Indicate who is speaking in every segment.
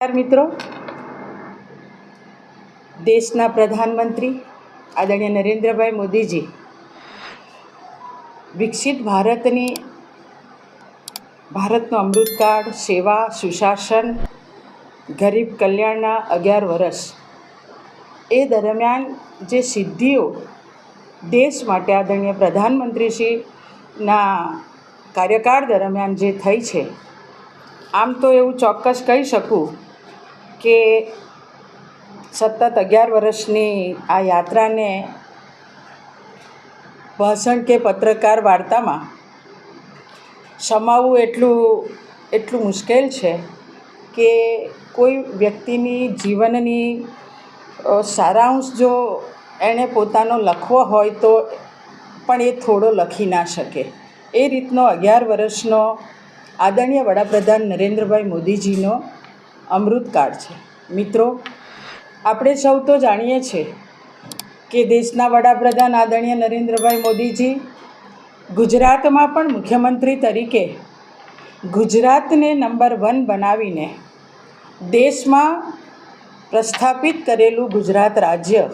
Speaker 1: મિત્રો. દેશના પ્રધાનમંત્રી આદરણીય નરેન્દ્રભાઈ મોદીજી, વિકસિત ભારતની ભારતનો અમૃતકાળ સેવા, સુશાસન, ગરીબ કલ્યાણના અગિયાર વર્ષ એ દરમિયાન જે સિદ્ધિઓ દેશ માટે આદરણીય પ્રધાનમંત્રીશ્રીના કાર્યકાળ દરમિયાન જે થઈ છે, આમ તો એવું ચોક્કસ કહી શકું કે સતત અગિયાર વર્ષની આ યાત્રાને ભાષણ કે પત્રકાર વાર્તામાં સમાવવું એટલું એટલું મુશ્કેલ છે કે કોઈ વ્યક્તિની જીવનની સારાંશ જો એણે પોતાનો લખવો હોય તો પણ એ થોડો લખી ના શકે. એ રીતનો અગિયાર વર્ષનો આદરણીય વડાપ્રધાન નરેન્દ્રભાઈ મોદીજીનો અમૃતકાળ છે. મિત્રો, આપણે સૌ તો જાણીએ છીએ કે દેશના વડાપ્રધાન આદરણીય નરેન્દ્રભાઈ મોદીજી ગુજરાતમાં પણ મુખ્યમંત્રી તરીકે ગુજરાતને નંબર વન બનાવીને દેશમાં પ્રસ્થાપિત કરેલું ગુજરાત રાજ્ય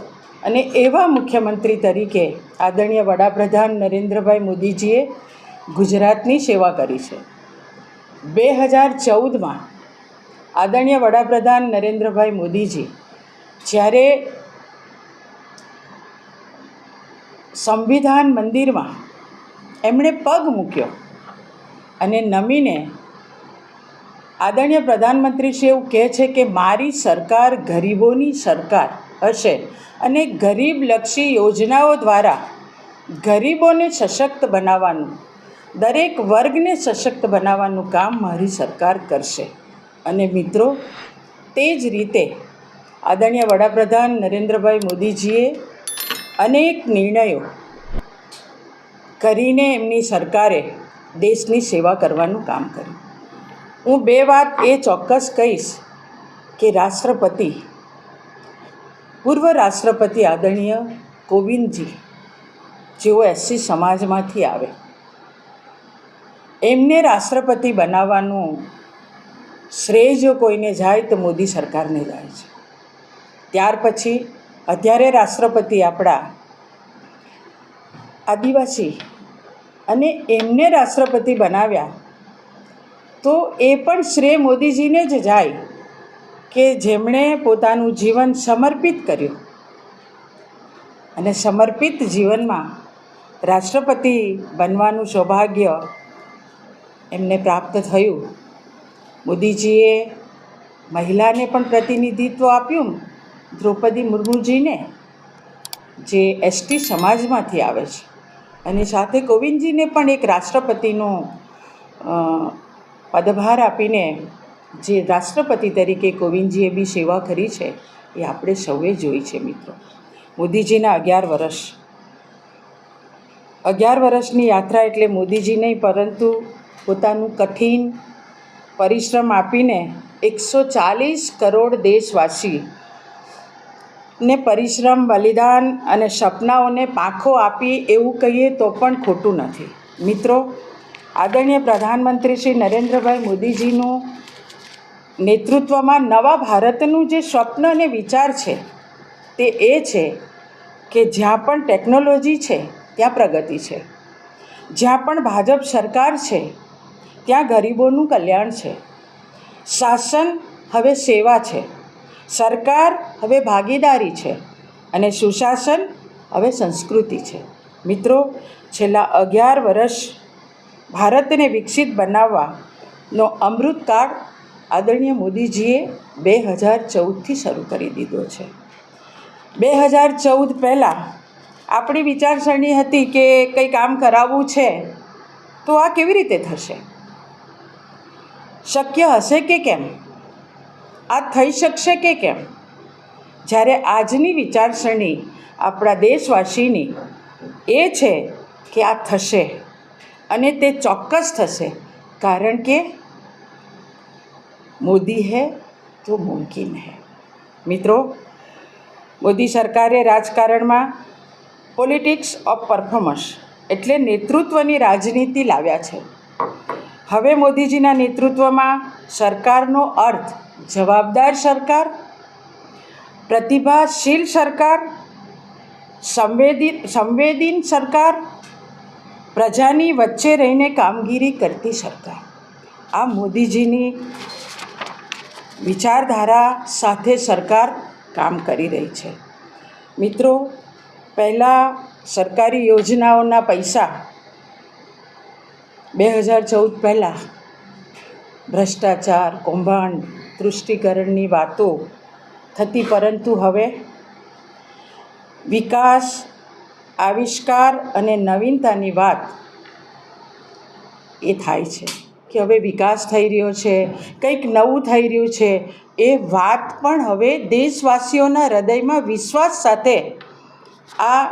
Speaker 1: અને એવા મુખ્યમંત્રી તરીકે આદરણીય વડાપ્રધાન નરેન્દ્રભાઈ મોદીજીએ ગુજરાતની સેવા કરી છે. બે હજાર ચૌદમાં આદરણીય વડાપ્રધાન નરેન્દ્રભાઈ મોદીજી, જ્યારે સંવિધાન મંદિરમાં એમણે પગ મૂક્યો અને નમીને આદરણીય પ્રધાનમંત્રીશ્રી એવું કહે છે કે મારી સરકાર ગરીબોની સરકાર હશે અને ગરીબલક્ષી યોજનાઓ દ્વારા ગરીબોને સશક્ત બનાવવાનું, દરેક વર્ગને સશક્ત બનાવવાનું કામ મારી સરકાર કરશે. અને મિત્રો, તે જ રીતે આદરણીય વડાપ્રધાન નરેન્દ્રભાઈ મોદીજીએ અનેક નિર્ણયો કરીને એમની સરકારે દેશની સેવા કરવાનું કામ કર્યું. હું બે વાત એ ચોક્કસ કહીશ કે રાષ્ટ્રપતિ, પૂર્વ રાષ્ટ્રપતિ આદરણીય કોવિંદજી જેઓ એસસી સમાજમાંથી આવે, એમને રાષ્ટ્રપતિ બનાવવાનું શ્રેય જો કોઈને જાય તો મોદી સરકારને જાય છે. ત્યાર પછી અત્યારે રાષ્ટ્રપતિ આપણા આદિવાસી અને એમને રાષ્ટ્રપતિ બનાવ્યા તો એ પણ શ્રેય મોદીજીને જ જાય કે જેમણે પોતાનું જીવન સમર્પિત કર્યું. અને સમર્પિત જીવનમાં રાષ્ટ્રપતિ બનવાનું સૌભાગ્ય એમને પ્રાપ્ત થયું. મોદીજીએ મહિલાને પણ પ્રતિનિધિત્વ આપ્યું દ્રૌપદી મુર્મુજીને, જે એસટી સમાજમાંથી આવે છે. અને સાથે કોવિંદજીને પણ એક રાષ્ટ્રપતિનો પદભાર આપીને જે રાષ્ટ્રપતિ તરીકે કોવિંદજીએ બી સેવા કરી છે એ આપણે સૌએ જોઈ છે મિત્રો. મોદીજીના અગિયાર વર્ષ અગિયાર વર્ષની યાત્રા એટલે મોદીજી નહીં, પરંતુ પોતાનું કઠિન પરિશ્રમ આપીને એકસો ચાલીસ કરોડ દેશવાસી ને પરિશ્રમ, બલિદાન અને સપનાઓને પાંખો આપી એવું કહીએ તો પણ ખોટું નથી. મિત્રો, આદરણીય પ્રધાનમંત્રી શ્રી નરેન્દ્રભાઈ મોદીજીનું નેતૃત્વમાં નવા ભારતનું જે સ્વપ્ન અને વિચાર છે તે એ છે કે જ્યાં પણ ટેકનોલોજી છે, ત્યાં પ્રગતિ છે. જ્યાં પણ ભાજપ સરકાર છે ત્યાં ગરીબોનું કલ્યાણ છે. શાસન હવે સેવા છે. સરકાર હવે ભાગીદારી છે અને સુશાસન હવે સંસ્કૃતિ છે. મિત્રો, છેલ્લા અગિયાર વર્ષ ભારતને વિકસિત બનાવવાનો અમૃતકાળ આદરણીય મોદીજીએ બે હજાર ચૌદથી શરૂ કરી દીધો છે. બે હજાર ચૌદ પહેલાં આપણી વિચારસરણી હતી કે કંઈ કામ કરાવવું છે તો આ કેવી રીતે થશે? શક્ય હશે કે કેમ? આ થઈ શકશે કે કેમ? જ્યારે આજની વિચારસરણી આપણા દેશવાસીની એ છે કે આ થશે અને તે ચોક્કસ થશે, કારણ કે મોદી હૈ તો મુમકિન હૈ. મિત્રો, મોદી સરકારે રાજકારણમાં પોલિટિક્સ ઓફ પરફોર્મન્સ એટલે નેતૃત્વની રાજનીતિ લાવ્યા છે. હવે મોદીજીના નેતૃત્વમાં સરકારનો અર્થ જવાબદાર સરકાર, પ્રતિભાશીલ સરકાર, સંવેદિ, સંવેદિન સરકાર, પ્રજાની વચ્ચે રહીને કામગીરી કરતી સરકાર. આ મોદીજીની વિચારધારા સાથે સરકાર કામ કરી રહી છે. મિત્રો, પહેલાં સરકારી યોજનાઓના પૈસા બે હજાર ચૌદ પહેલાં ભ્રષ્ટાચાર, કૌભાંડ, તૃષ્ટિકરણની વાતો થતી પરંતુ હવે વિકાસ, આવિષ્કાર અને નવીનતાની વાત એ થાય છે કે હવે વિકાસ થઈ રહ્યો છે, કંઈક નવું થઈ રહ્યું છે. એ વાત પણ હવે દેશવાસીઓના હૃદયમાં વિશ્વાસ સાથે આ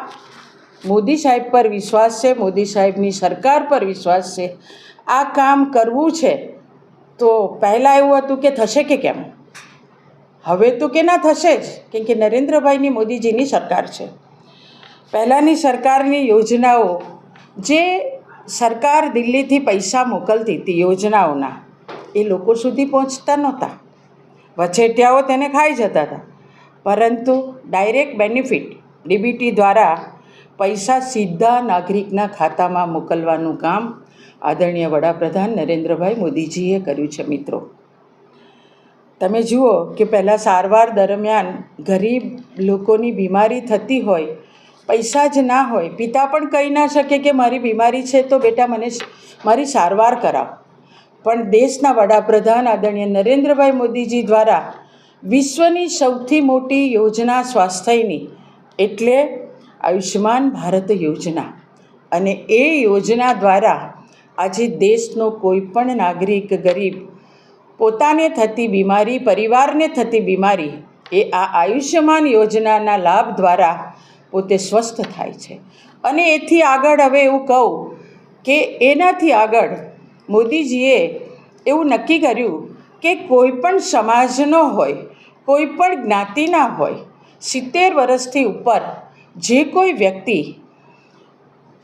Speaker 1: મોદી સાહેબ પર વિશ્વાસ છે, મોદી સાહેબની સરકાર પર વિશ્વાસ છે. આ કામ કરવું છે, તો પહેલાં એવું હતું કે થશે કે કેમ? હવે તો કે ના થશે જ, કેમ કે નરેન્દ્રભાઈની મોદીજીની સરકાર છે. પહેલાંની સરકારની યોજનાઓ, જે સરકાર દિલ્હીથી પૈસા મોકલતી હતી યોજનાઓના, એ લોકો સુધી પહોંચતા નહોતા. વચેટિયાઓ તેને ખાઈ જતા હતા. પરંતુ ડાયરેક્ટ બેનિફિટ ડીબીટી દ્વારા પૈસા સીધા નાગરિકના ખાતામાં મોકલવાનું કામ આદરણીય વડાપ્રધાન નરેન્દ્રભાઈ મોદીજીએ કર્યું છે, મિત્રો. તમે જુઓ કે પહેલાં સારવાર દરમિયાન ગરીબ લોકોની બીમારી થતી હોય, પૈસા જ ના હોય, પિતા પણ કહી ના શકે કે મારી બીમારી છે તો બેટા મને મારી સારવાર કરાવ. પણ દેશના વડાપ્રધાન આદરણીય નરેન્દ્રભાઈ મોદીજી દ્વારા વિશ્વની સૌથી મોટી યોજના સ્વાસ્થ્યની, એટલે આયુષ્યમાન ભારત યોજના. અને એ યોજના દ્વારા આજે દેશનો કોઈ પણ નાગરિક ગરીબ, પોતાને થતી બીમારી, પરિવારને થતી બીમારી, એ આ આયુષ્યમાન યોજનાના લાભ દ્વારા પોતે સ્વસ્થ થાય છે. અને એથી આગળ હવે એવું કહું કે એનાથી આગળ મોદીજીએ એવું નક્કી કર્યું કે કોઈ પણ સમાજનો હોય, કોઈ પણ જ્ઞાતિના હોય, સિત્તેર વર્ષથી ઉપર જે કોઈ વ્યક્તિ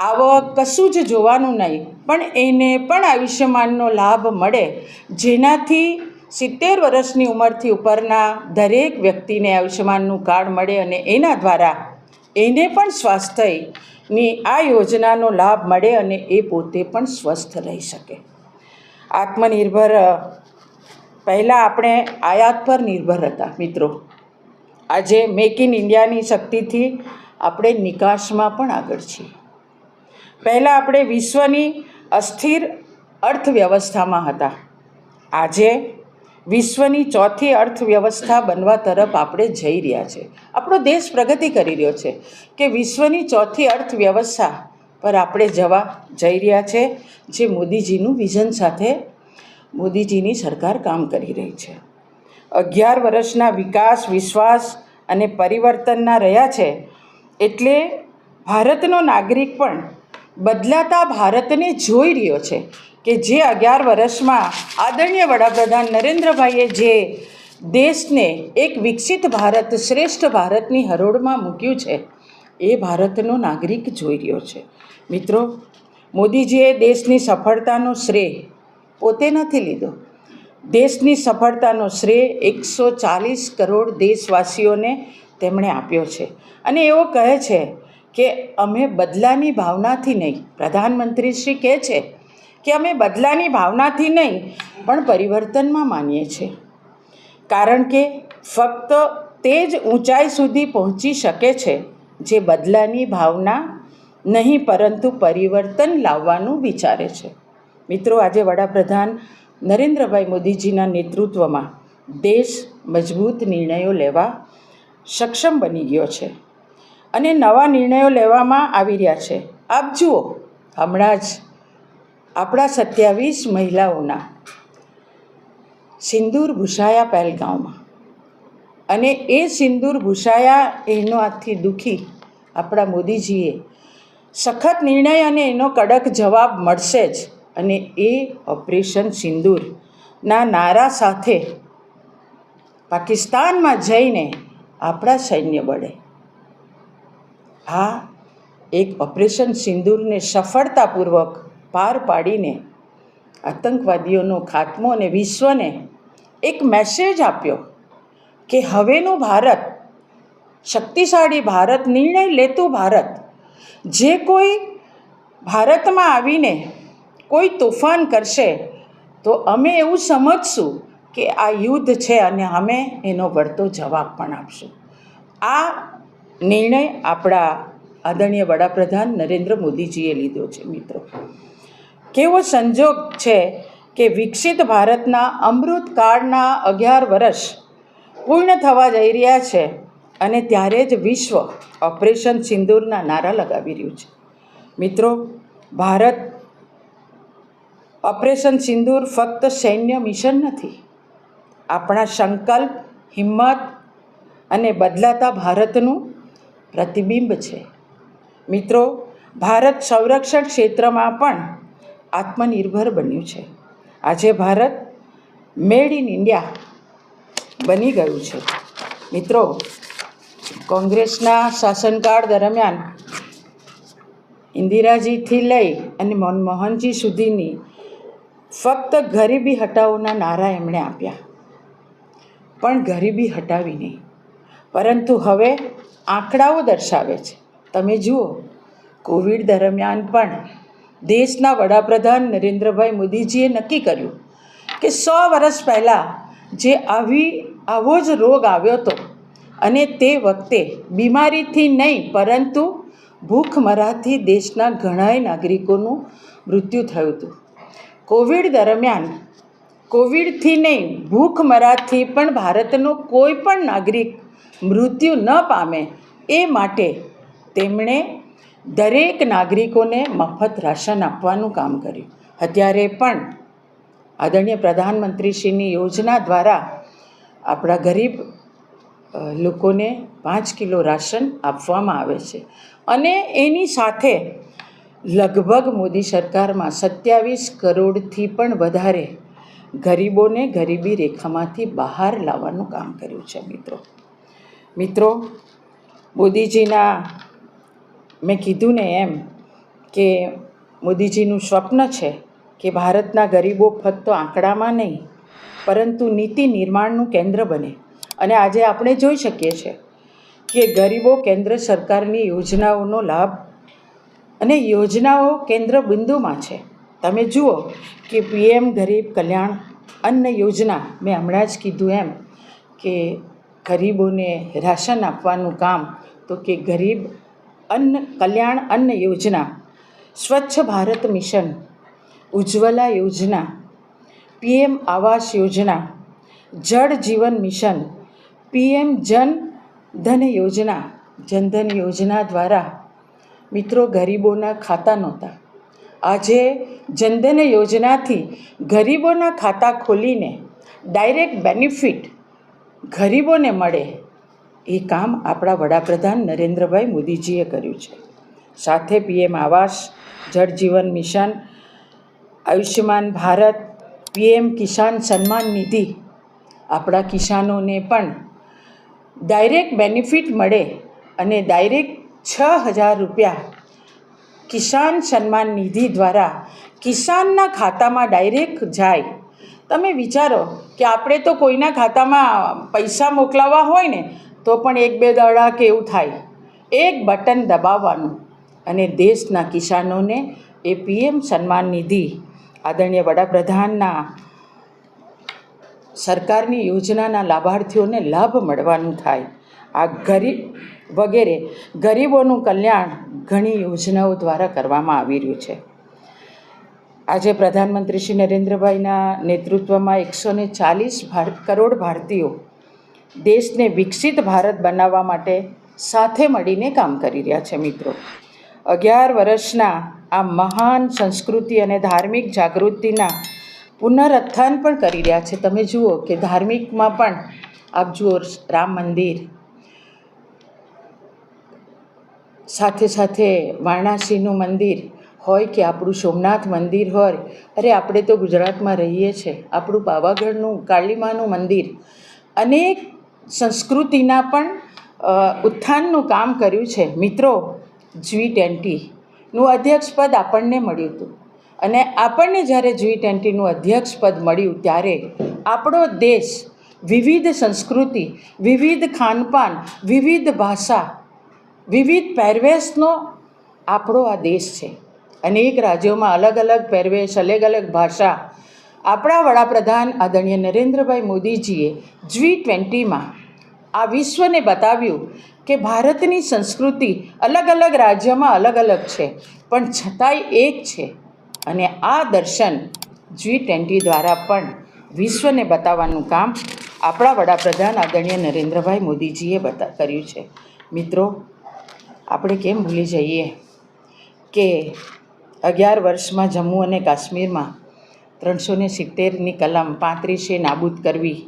Speaker 1: આવક કશું જ જોવાનું નહીં, પણ એને પણ આયુષ્યમાનનો લાભ મળે, જેનાથી સિત્તેર વર્ષની ઉંમરથી ઉપરના દરેક વ્યક્તિને આયુષ્યમાનનું કાર્ડ મળે અને એના દ્વારા એને પણ સ્વાસ્થ્યની આ યોજનાનો લાભ મળે અને એ પોતે પણ સ્વસ્થ રહી શકે. આત્મનિર્ભર પહેલાં આપણે આયાત પર નિર્ભર હતા મિત્રો. આજે મેક ઇન ઇન્ડિયાની શક્તિથી આપણે નિકાસમાં પણ આગળ છીએ. પહેલાં આપણે વિશ્વની અસ્થિર અર્થવ્યવસ્થામાં હતા. આજે વિશ્વની ચોથી અર્થવ્યવસ્થા બનવા તરફ આપણે જઈ રહ્યા છે. આપણો દેશ પ્રગતિ કરી રહ્યો છે કે વિશ્વની ચોથી અર્થવ્યવસ્થા પર આપણે જવા જઈ રહ્યા છે, જે મોદીજીનું વિઝન સાથે મોદીજીની સરકાર કામ કરી રહી છે. અગિયાર વર્ષના વિકાસ, વિશ્વાસ અને પરિવર્તનના રહ્યા છે એટલે ભારતનો નાગરિક પણ બદલાતા ભારતને જોઈ રહ્યો છે કે જે અગિયાર વર્ષમાં આદરણીય વડાપ્રધાન નરેન્દ્રભાઈએ જે દેશને એક વિકસિત ભારત, શ્રેષ્ઠ ભારતની હરોળમાં મૂક્યું છે, એ ભારતનો નાગરિક જોઈ રહ્યો છે. મિત્રો, મોદીજીએ દેશની સફળતાનો શ્રેય પોતે નથી લીધો. દેશની સફળતાનો શ્રેય એકસો ચાલીસ કરોડ દેશવાસીઓને તેમણે આપ્યો છે. અને એવો કહે છે કે, અમે બદલાની ભાવનાથી નહીં. પ્રધાનમંત્રી શ્રી કહે છે કે, અમે બદલાની ભાવનાથી નહીં, પણ પરિવર્તનમાં માનીએ છીએ કારણ કે ફક્ત તે જ ઊંચાઈ સુધી પહોંચી શકે છે જે બદલાની ભાવના નહીં, પરંતુ પરિવર્તન લાવવાનું વિચારે છે. મિત્રો, આજે વડાપ્રધાન નરેન્દ્રભાઈ મોદીજીના નેતૃત્વમાં દેશ મજબૂત નિર્ણયો લેવા સક્ષમ બની ગયો છે અને નવા નિર્ણયો લેવામાં આવી રહ્યા છે. આપ જુઓ, હમણાં જ આપણા સત્યાવીસ મહિલાઓના સિંદૂર ભૂસાયા પહેલગાંવમાં અને એ સિંદૂર ભૂસાયા એનો હાથથી દુઃખી આપણા મોદીજીએ સખત નિર્ણય અને એનો કડક જવાબ મળશે જ. અને એ ઓપરેશન સિંદૂરના નારા સાથે પાકિસ્તાનમાં જઈને આપણા સૈન્ય બળે. આ એક ઓપરેશન સિંદૂરને સફળતાપૂર્વક પાર પાડીને આતંકવાદીઓનો ખાત્મો અને વિશ્વને એક મેસેજ આપ્યો કે હવેનું ભારત, શક્તિશાળી ભારત, નિર્ણય લેતું ભારત, જે કોઈ ભારતમાં આવીને કોઈ તોફાન કરશે, તો અમે એવું સમજશું કે આ યુદ્ધ છે અને અમે એનો વળતો જવાબ પણ આપશું. આ નિર્ણય આપણા આદરણીય વડાપ્રધાન નરેન્દ્ર મોદીજીએ લીધો છે, મિત્રો. કેવો સંજોગ છે કે વિકસિત ભારતના અમૃતકાળના અગિયાર વર્ષ પૂર્ણ થવા જઈ રહ્યા છે અને ત્યારે જ વિશ્વ ઓપરેશન સિંદૂરના નારા લગાવી રહ્યું છે. મિત્રો, ભારત ઓપરેશન સિંદૂર ફક્ત સૈન્ય મિશન નથી આપણા સંકલ્પ, હિંમત અને બદલાતા ભારતનું પ્રતિબિંબ છે. મિત્રો, ભારત સંરક્ષણ ક્ષેત્રમાં પણ આત્મનિર્ભર બન્યું છે. આજે ભારત મેડ ઇન ઇન્ડિયા બની ગયું છે. મિત્રો, કોંગ્રેસના શાસનકાળ દરમિયાન ઇન્દિરાજીથી લઈ અને મનમોહનજી સુધીની ફક્ત ગરીબી હટાવોના નારા એમણે આપ્યા. પણ ગરીબી હટાવી નહીં. પરંતુ હવે આંકડાઓ દર્શાવે છે. તમે જુઓ, કોવિડ દરમિયાન પણ દેશના વડાપ્રધાન નરેન્દ્રભાઈ મોદીજીએ નક્કી કર્યું કે સો વર્ષ પહેલાં જે આવી, આવો જ રોગ આવ્યો હતો અને તે વખતે બીમારીથી નહીં, પરંતુ ભૂખમરાથી દેશના ઘણાય નાગરિકોનું મૃત્યુ થયું હતું. કોવિડ દરમિયાન કોવિડથી નહીં ભૂખમરાથી પણ ભારતનો કોઈ પણ નાગરિક મૃત્યુ ન પામે એ માટે તેમણે દરેક નાગરિકોને મફત રાશન આપવાનું કામ કર્યું. અત્યારે પણ આદરણીય પ્રધાનમંત્રીશ્રીની યોજના દ્વારા આપણા ગરીબ લોકોને પાંચ કિલો રાશન આપવામાં આવે છે. અને એની સાથે લગભગ મોદી સરકારમાં સત્યાવીસ કરોડથી પણ વધારે ગરીબોને ગરીબી રેખામાંથી બહાર લાવવાનું કામ કર્યું છે, મિત્રો. મિત્રો, મોદીજીના, મેં કીધું ને એમ કે મોદીજીનું સ્વપ્ન છે કે ભારતના ગરીબો ફક્ત આંકડામાં નહીં, પરંતુ નીતિ નિર્માણનું કેન્દ્ર બને. અને આજે આપણે જોઈ શકીએ છીએ કે ગરીબો કેન્દ્ર સરકારની યોજનાઓનો લાભ અને યોજનાઓ કેન્દ્ર બિંદુમાં છે. તમે જુઓ કે પીએમ ગરીબ કલ્યાણ અન્ન યોજના મેં હમણાં જ કીધું એમ કે ગરીબોને રાશન આપવાનું કામ, તો કે ગરીબ અન્ન કલ્યાણ અન્ન યોજના, સ્વચ્છ ભારત મિશન, ઉજ્જવલા યોજના, પીએમ આવાસ યોજના, જળ જીવન મિશન, પીએમ જન ધન યોજના જનધન યોજના દ્વારા મિત્રો ગરીબોના ખાતા નહોતા. આજે જનધન યોજનાથી ગરીબોના ખાતા ખોલીને ડાયરેક્ટ બેનિફિટ ગરીબોને મળે એ કામ આપણા વડાપ્રધાન નરેન્દ્રભાઈ મોદીજીએ કર્યું છે. સાથે પીએમ આવાસ, જળ જીવન મિશન, આયુષ્યમાન ભારત, પીએમ કિસાન સન્માન નિધિ આપણા કિસાનોને પણ ડાયરેક્ટ બેનિફિટ મળે અને ડાયરેક્ટ છ હજાર રૂપિયા કિસાન સન્માન નિધિ દ્વારા કિસાનના ખાતામાં ડાયરેક્ટ જાય. તમે વિચારો કે આપણે તો કોઈના ખાતામાં પૈસા મોકલાવવા હોય ને, તો પણ એક બે દડા કે એવું થાય. એક બટન દબાવવાનું અને દેશના કિસાનોને એ પીએમ સન્માન નિધિ આદરણીય વડાપ્રધાનના સરકારની યોજનાના લાભાર્થીઓને લાભ મળવાનું થાય. આ ગરીબ વગેરે ગરીબોનું કલ્યાણ ઘણી યોજનાઓ દ્વારા કરવામાં આવી રહ્યું છે. આજે પ્રધાનમંત્રી શ્રી નરેન્દ્રભાઈના નેતૃત્વમાં એકસો ને ચાલીસ કરોડ ભારતીયો દેશને વિકસિત ભારત બનાવવા માટે સાથે મળીને કામ કરી રહ્યા છે મિત્રો. અગિયાર વર્ષના આ મહાન સંસ્કૃતિ અને ધાર્મિક જાગૃતિના પુનરુત્થાન પણ કરી રહ્યા છે. તમે જુઓ કે ધાર્મિકમાં પણ આપ જુઓ રામ મંદિર સાથે સાથે વારાણસીનું મંદિર હોય કે આપણું સોમનાથ મંદિર હોય, અરે આપણે તો ગુજરાતમાં રહીએ છીએ. આપણું પાવાગઢનું કાળીમાનું મંદિર. અનેક સંસ્કૃતિના પણ ઉત્થાનનું કામ કર્યું છે. મિત્રો જી ટ્વેન્ટીનું અધ્યક્ષપદ આપણને મળ્યું હતું. અને આપણને જ્યારે જી ટ્વેન્ટીનું અધ્યક્ષપદ મળ્યું ત્યારે આપણો દેશ વિવિધ સંસ્કૃતિ, વિવિધ ખાનપાન, વિવિધ ભાષા વિવિધ પહેરવેશનો આપણો આ દેશ છે. અનેક રાજ્યોમાં અલગ અલગ પહેરવેશ, અલગ અલગ ભાષા. આપણા વડાપ્રધાન આદરણીય નરેન્દ્રભાઈ મોદીજીએ જી ટ્વેન્ટીમાં આ વિશ્વને બતાવ્યું કે ભારતની સંસ્કૃતિ અલગ અલગ રાજ્યમાં અલગ અલગ છે, પણ છતાંય એક છે. અને આ દર્શન જી ટ્વેન્ટી દ્વારા પણ વિશ્વને બતાવવાનું કામ આપણા વડાપ્રધાન આદરણીય નરેન્દ્રભાઈ મોદીજીએ બતા, કર્યું છે. મિત્રો આપણે કેમ ભૂલી જઈએ કે અગિયાર વર્ષમાં જમ્મુ અને કાશ્મીરમાં ત્રણસો ને સિત્તેરની કલમ પાંત્રીસે નાબૂદ કરવી,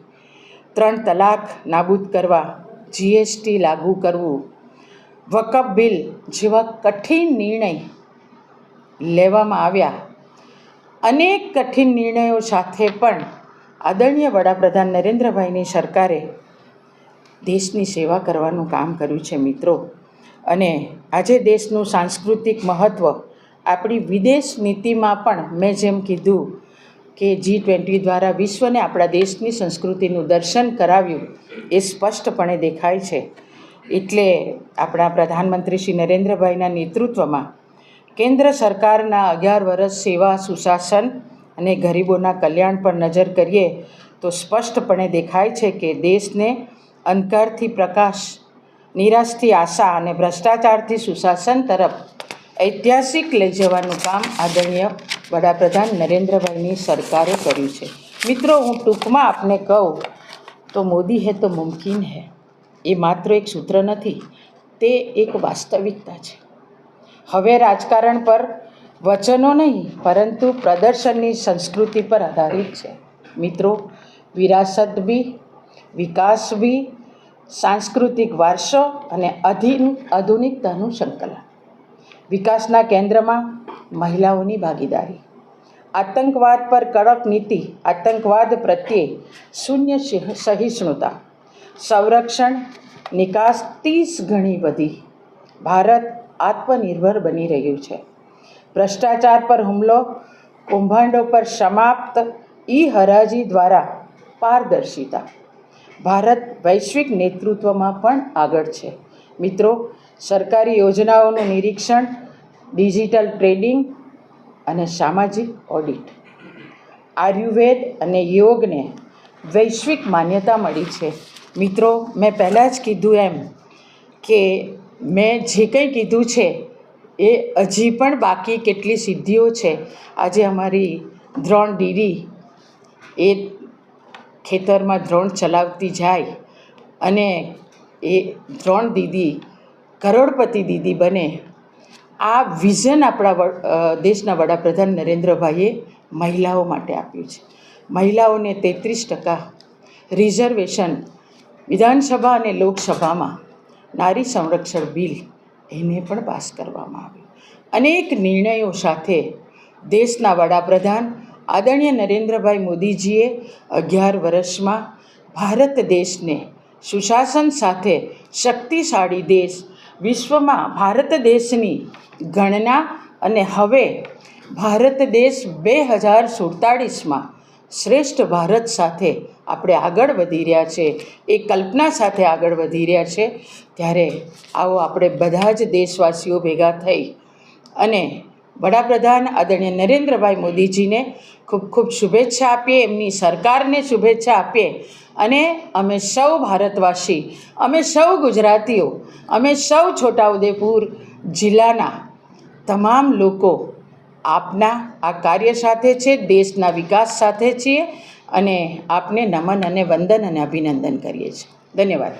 Speaker 1: ત્રણ તલાક નાબૂદ કરવા જીએસટી લાગુ કરવું, વકફ બિલ જેવા કઠિન નિર્ણય લેવામાં આવ્યા. અનેક કઠિન નિર્ણયો સાથે પણ આદરણીય વડાપ્રધાન નરેન્દ્રભાઈની સરકારે દેશની સેવા કરવાનું કામ કર્યું છે મિત્રો. અને આજે દેશનું સાંસ્કૃતિક મહત્ત્વ આપણી વિદેશ નીતિમાં પણ મેં જેમ કીધું કે જી ટ્વેન્ટી દ્વારા વિશ્વને આપણા દેશની સંસ્કૃતિનું દર્શન કરાવ્યું એ સ્પષ્ટપણે દેખાય છે. એટલે આપણા પ્રધાનમંત્રી શ્રી નરેન્દ્રભાઈના નેતૃત્વમાં કેન્દ્ર સરકારના અગિયાર વર્ષ સેવા સુશાસન અને ગરીબોના કલ્યાણ પર નજર કરીએ તો સ્પષ્ટપણે દેખાય છે કે દેશને અંધકારથી પ્રકાશ નિરાશથી આશા અને ભ્રષ્ટાચારથી સુશાસન તરફ ઐતિહાસિક લઈ જવાનું કામ આદરણીય વડાપ્રધાન નરેન્દ્રભાઈની સરકારે કર્યું છે. મિત્રો, હું ટૂંકમાં આપને કહું, તો મોદી હે તો મુમકિન હે. એ માત્ર એક સૂત્ર નથી, તે એક વાસ્તવિકતા છે. હવે રાજકારણ પર વચનો નહીં, પરંતુ પ્રદર્શનની સંસ્કૃતિ પર આધારિત છે. મિત્રો, વિરાસત બી વિકાસ બી સાંસ્કૃતિક વારસો અને અધીન, આધુનિકતાનું સંકલન. વિકાસના કેન્દ્રમાં મહિલાઓની ભાગીદારી. આતંકવાદ પર કડક નીતિ, આતંકવાદ પ્રત્યે શૂન્ય સહિષ્ણુતા. સંરક્ષણ નિકાસ ત્રીસ ગણી વધી. ભારત આત્મનિર્ભર બની રહ્યું છે. ભ્રષ્ટાચાર પર હુમલો, કૌભાંડો પર સમાપ્ત, ઈ હરાજી દ્વારા પારદર્શિતા. ભારત વૈશ્વિક નેતૃત્વમાં પણ આગળ છે. મિત્રો, સરકારી યોજનાઓનું નિરીક્ષણ, ડિજિટલ ટ્રેડિંગ અને સામાજિક ઓડિટ. આયુર્વેદ અને યોગને વૈશ્વિક માન્યતા મળી છે. મિત્રો, મેં પહેલાં જ કીધું એમ કે મેં જે કંઈ કીધું છે એ હજી પણ બાકી કેટલી સિદ્ધિઓ છે. આજે અમારી દ્રોણ દીદી એ ખેતરમાં દ્રોણ ચલાવતી જાય અને એ દ્રોણ દીદી, કરોડપતિ દીદી બને, આ વિઝન આપણા દેશના વડાપ્રધાન નરેન્દ્રભાઈએ મહિલાઓ માટે આપ્યું છે. મહિલાઓને તેત્રીસ ટકા રિઝર્વેશન વિધાનસભા અને લોકસભામાં નારી સંરક્ષણ બિલ એને પણ પાસ કરવામાં આવ્યું. અનેક નિર્ણયો સાથે દેશના વડાપ્રધાન આદરણીય નરેન્દ્રભાઈ મોદીજીએ અગિયાર વર્ષમાં ભારત દેશને સુશાસન સાથે શક્તિશાળી દેશ, વિશ્વમાં ભારત દેશની ગણના અને હવે ભારત દેશ બે હજાર સુડતાળીસમાં શ્રેષ્ઠ ભારત સાથે આપણે આગળ વધી રહ્યા છે, એ કલ્પના સાથે આગળ વધી રહ્યા છે. ત્યારે આવો આપણે બધા જ દેશવાસીઓ ભેગા થઈ અને વડાપ્રધાન આદરણીય નરેન્દ્રભાઈ મોદીજીને ખૂબ ખૂબ શુભેચ્છા આપીએ, એમની સરકારને શુભેચ્છા આપીએ. અને અમે સૌ ભારતવાસી, અમે સૌ ગુજરાતીઓ, અમે સૌ છોટાઉદેપુર જિલ્લાના તમામ લોકો આપના આ કાર્ય સાથે છે, દેશના વિકાસ સાથે છીએ અને આપને નમન અને વંદન અને અભિનંદન કરીએ છીએ. ધન્યવાદ.